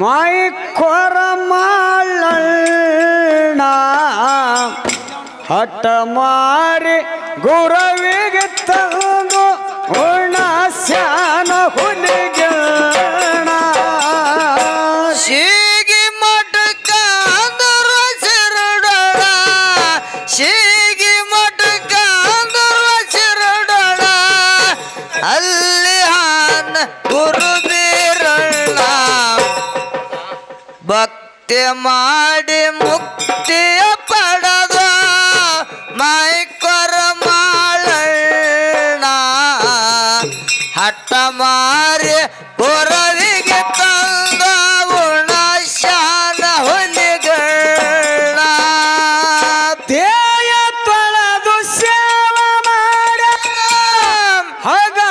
ಮೈ ಕೊರ ಮಾಳಣ್ಣ ಹಠ ಮಾರಿ ಗುರವಿಗೆ ತಂದು ಉಣ ಸ್ಯಾನ ಹುಲಿಗಣ ಶೀಗಿ ಭಕ್ತಿ ಮಾಡಿ ಮುಕ್ತಿಯ ಪಡೆದ ಮೈಕೊರ ಮಾಳಣ್ಣ. ಹಠ ಮಾರಿ ಕೊರವಿಗೆ ತಂದ ಉಣ ಶಾನ ಹುಲಿಗಳ ದೇಯ ತೊಳೆದು ಸೇವ ಮಾಡ ಹಗಲಿರಳು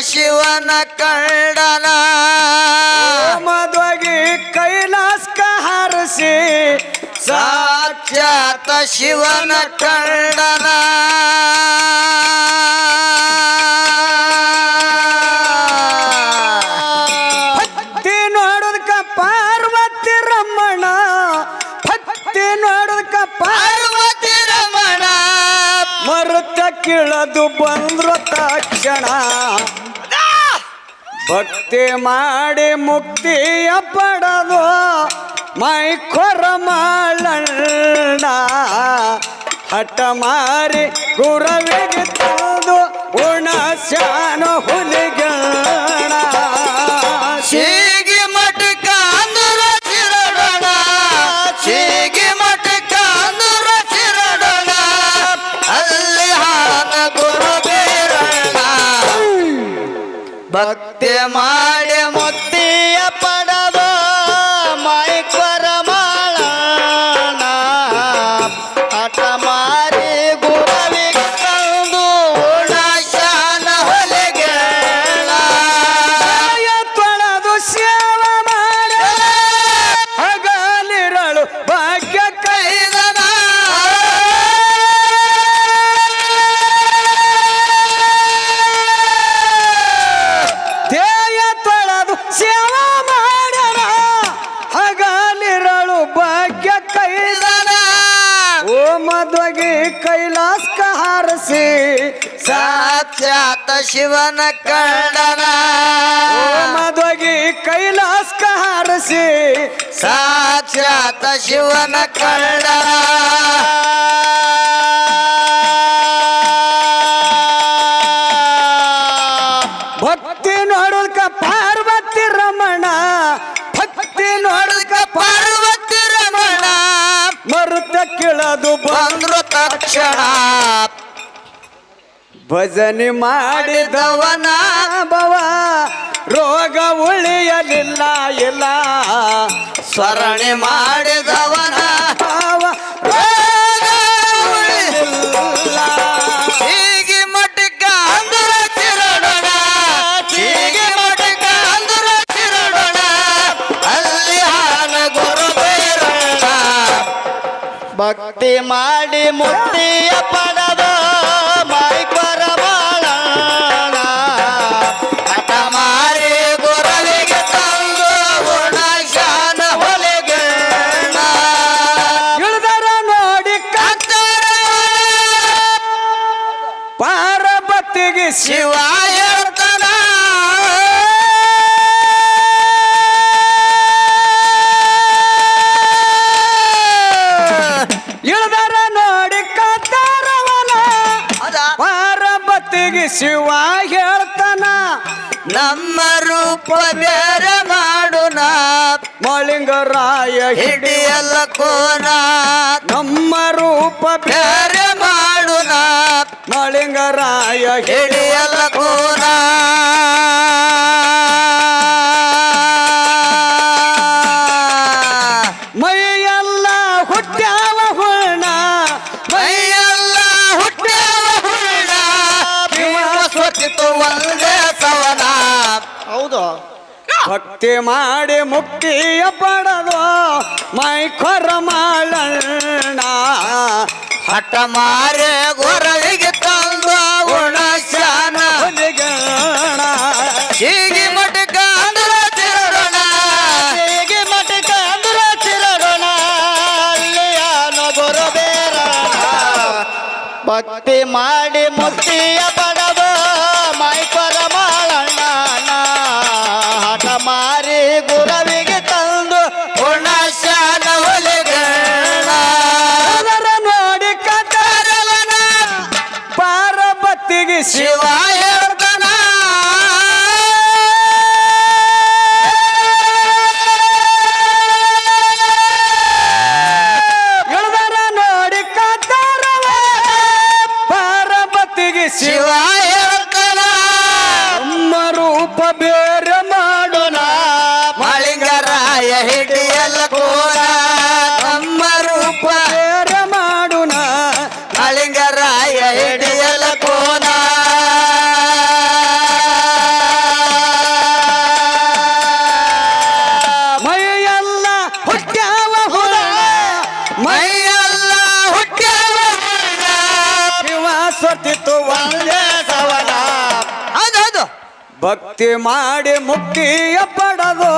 ಶಿವನ ಕಂಡನ ಹೋಮದೊಗಿ ಕೈಲಾಸ್ಕ ಹರಸಿ. ಸಾಕ್ಷಾತ್ ಶಿವನ ಕಂಡನ ತಕ್ಷಣ ಭಕ್ತಿ ಮಾಡಿ ಮುಕ್ತಿಯ ಪಡದು ಮೈ ಕೊರ ಮಾಳಣ್ಣ. ಹಠ ಮಾರಿ ಗುರವಿಗೆ ತಂದು ಉಣ ಶಾನ ಹುಲಿಗಣ ಭಕ್ತಿ ಮಾಡಿ ಶಿವನ ಕಂಡನ. ಓ ಮದ್ವಗಿ ಕೈಲಾಸ್ಕ ಹಾರಿಸಿ. ಸಾಕ್ಷಾತ್ ಶಿವನ ಕಂಡನ. ಭಜನೆ ಮಾಡಿದವನ ಭವ, ರೋಗ ಉಳಿಯಲಿಲ್ಲ ಇಲ್ಲ ಸ್ಮರಣೆ ಮಾಡಿದವನ ಭಾವ, ರೋಗ. ಉಳಿಯಲಿಲ್ಲ. ಹೀಗೆ ಮಠಕ್ಕ ಅಂದ್ರ ಚಿರಡೋಣ ಹೀಗೆ ಮಠಕ್ಕ ಅಂದ್ರ ಚಿರಡೋಣ, ಅಲ್ಲಿ ಹಾನ ಗುರು ಭಕ್ತಿ ಮಾಡಿ ಮುಕ್ತಿಯ ಪಾರ್ವತಿಗೆ ಶಿವ ಶಿವ ಹೇಳ್ತಾನ ಇಳ್ದರ ನೋಡಿ ಕತ್ತಾರವನ. ಪಾರ್ವತಿಗೆ ಶಿವ ಹೇಳ್ತಾನ. ನಮ್ಮ ರೂಪ ಬೇರೆ ಮಾಡುನ ಮಳಿಂಗರಾಯ ಹಿಡಿ ಹಿಡಿಯಲ್ಲ ಕೋನ ನಮ್ಮ ರೂಪ ಬೇರೆ ಮಾಡುನ ಮಳಿಂಗರಾಯ ಹಿಡಿಯಲ್ಲ ಕೋನ ಭಕ್ತಿ ಮಾಡಿ ಮುಕ್ತಿಯ ಪಡೆದು ಮೈ ಖರಮಾಳಣ ಹಠ ಮಾರೆ ಗೊರವಿಗೆ ತಂದು ಗುಣ ಶಾನ ಹೀಗೆ ಮಟಕ ಅಂದ್ರ ಚಿರಡೋಣ. ಹೀಗೆ ಮಟಕ ಅಂದ್ರ ಚಿರಡೋಣ. ಅಲ್ಲಿಯಾನ ಗುರುಬೇರ ಭಕ್ತಿ ಮಾಡಿ ಮುಕ್ತಿಯ ರೂಪ ಭಕ್ತಿ ಮಾಡಿ ಮುಕ್ತಿಯ ಪಡೆದು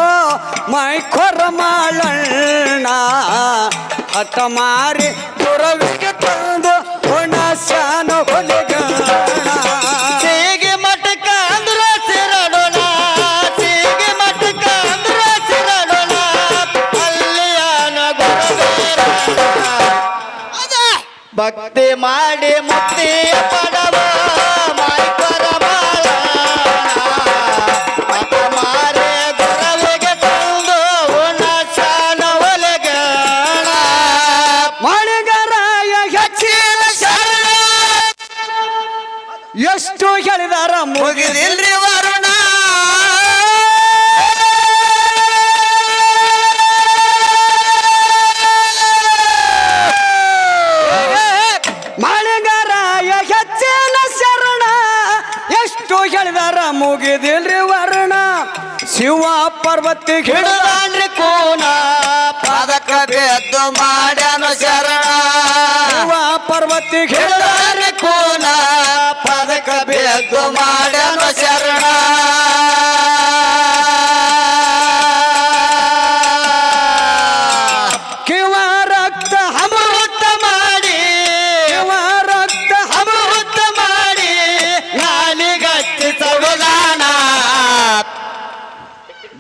ಮೈ ಕೊರ ಮಾಡಣ್ಣ ಹಠ ಮಾರಿ ಪುರವಿಗೆ ತಂದು ಹುಣಸ್ಯಾನ ಹೊಲಿಗಣ. ಸೀಗೆ ಮಟಕ ಅಂದ್ರ ಚಿರಡೋಣ ಸೀಗೆ ಮಟಕ ಅಂದ್ರ ಚಿರಡೋಣ ಅಲ್ಲಿಯಾನ ಭಕ್ತಿ ಮಾಡಿ ಮುಕ್ತಿಯ ಮುಗಿದಿಲ್ರಿ ವರ್ಣ. ಶಿವ ಪರ್ವತಿ ಹಿಡಿದ ಹಿಡದಾನ್ರಿ ಕೋನ ಪದಕ ಬೆದ್ದು ಮಾಡ್ಯಾನ ಶರಣ. ಶಿವ ಪರ್ವತಿ ಹಿಡಿದ ಕೋನಾ ಪದಕ ಬೆದ್ದು ಮಾಡ್ಯಾನ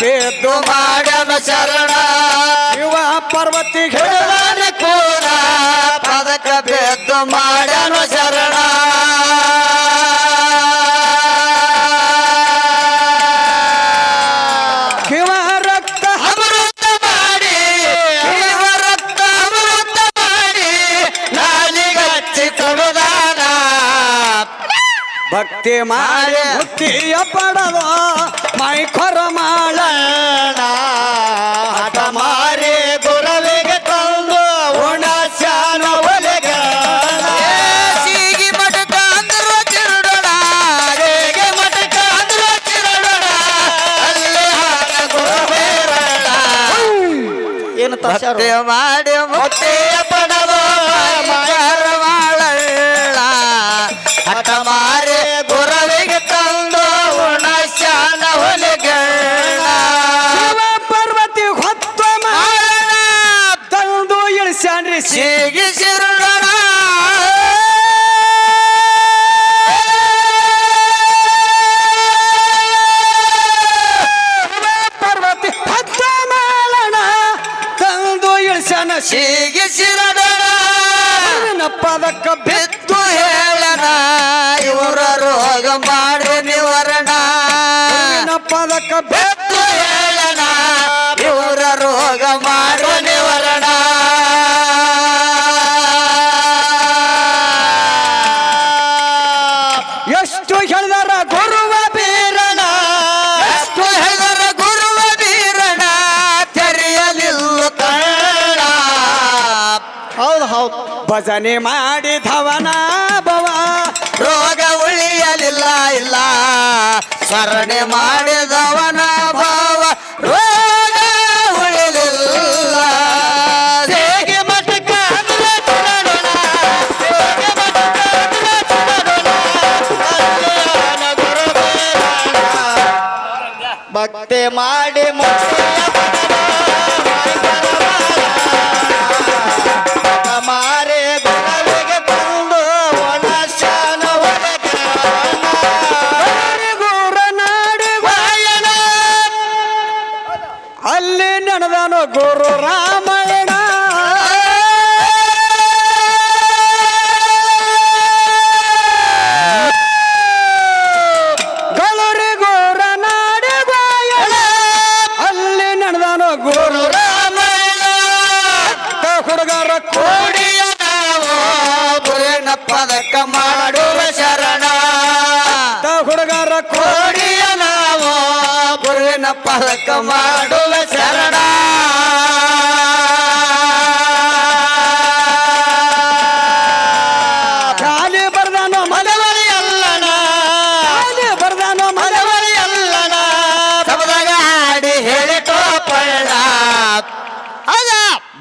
ಬೇದ್ದು ಮಾಡನ ಶರಣ. ಶಿವ ಪರ್ವತಿ ಹಿಡಿದ ಕೂಡ ಪದಕ ಬೇದು ಮಾಡನ ಶರಣ. ಕಿವ ರಕ್ತ ಅಮೃತ ಮಾಡಿ. ಇವ ಮಾಡಿ. ಮುಕ್ತಿಯ ಪದಕ್ಕ ಬಿದ್ದು ಹೇಳನ, ಇವರ ರೋಗ ಮಾಡಿ ನಿವರಣ. ಪದಕ ಬಿದ್ದು ಹೇಳನ, ಇವರ ರೋಗ ಮಾಡಿ ನಿವರಣ. ಎಷ್ಟು ಹೇಳಿದ ಭಜನೆ ಮಾಡಿದವನ ಭವ. ರೋಗ ಉಳಿಯಲಿಲ್ಲ ಇಲ್ಲ. ಸ್ಮರಣೆ ಮಾಡಿದವನ ಭವ. ರೋಗ ಉಳಿಯಲಿಲ್ಲ ಭಕ್ತಿ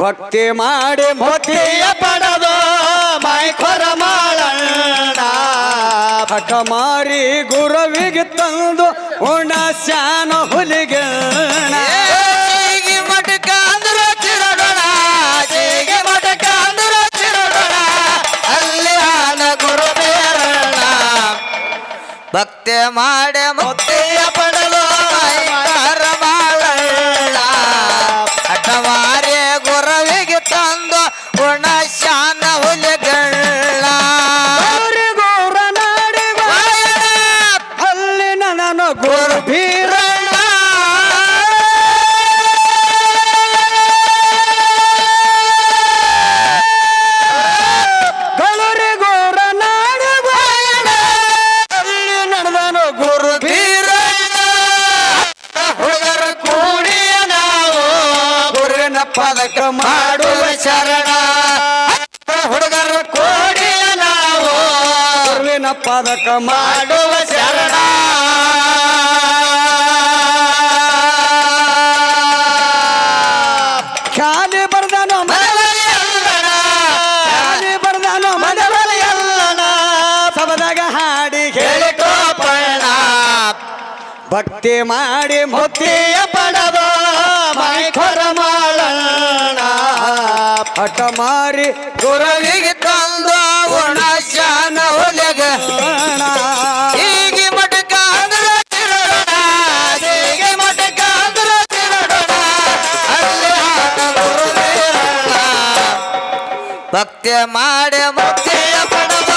ಭಕ್ತಿ ಮಾಡಿ ಮೋತಿಯ ಪಡೆದು ಮೈಖರ ಮಾಡ ಭಟ ಮಾರಿ ಗುರುವಿಗೆ ತಂದು ಉಣ ಶಾನ ಹುಲಿಗೆ ಭಕ್ತಿ ಮಾಡೆ ಮುತ್ತೆ ಸಾಧಕ ಮಾಡುವ ಶರಣ. ಖ್ಯಾಲಿ ಬರ್ದಾನು ಖ್ಯಾಲಿ ಬರ್ದಾನು ಮದವರಿಯಲ್ಲಣ ಸಬದಾಗ ಹಾಡಿ ಹೇಳಿಕೋಪಣ ಭಕ್ತಿ ಮಾಡಿ ಮುಕ್ತಿಯ ಪಡದೋ ಮೈಖರ ಮಾಡೋಣ ಹಠ ಮಾರಿ ಗುರವಿಗೆ ಮುಕ್ತಿ ಮಾಡ ಮುಕ್ತಿಯ ಪಡಬ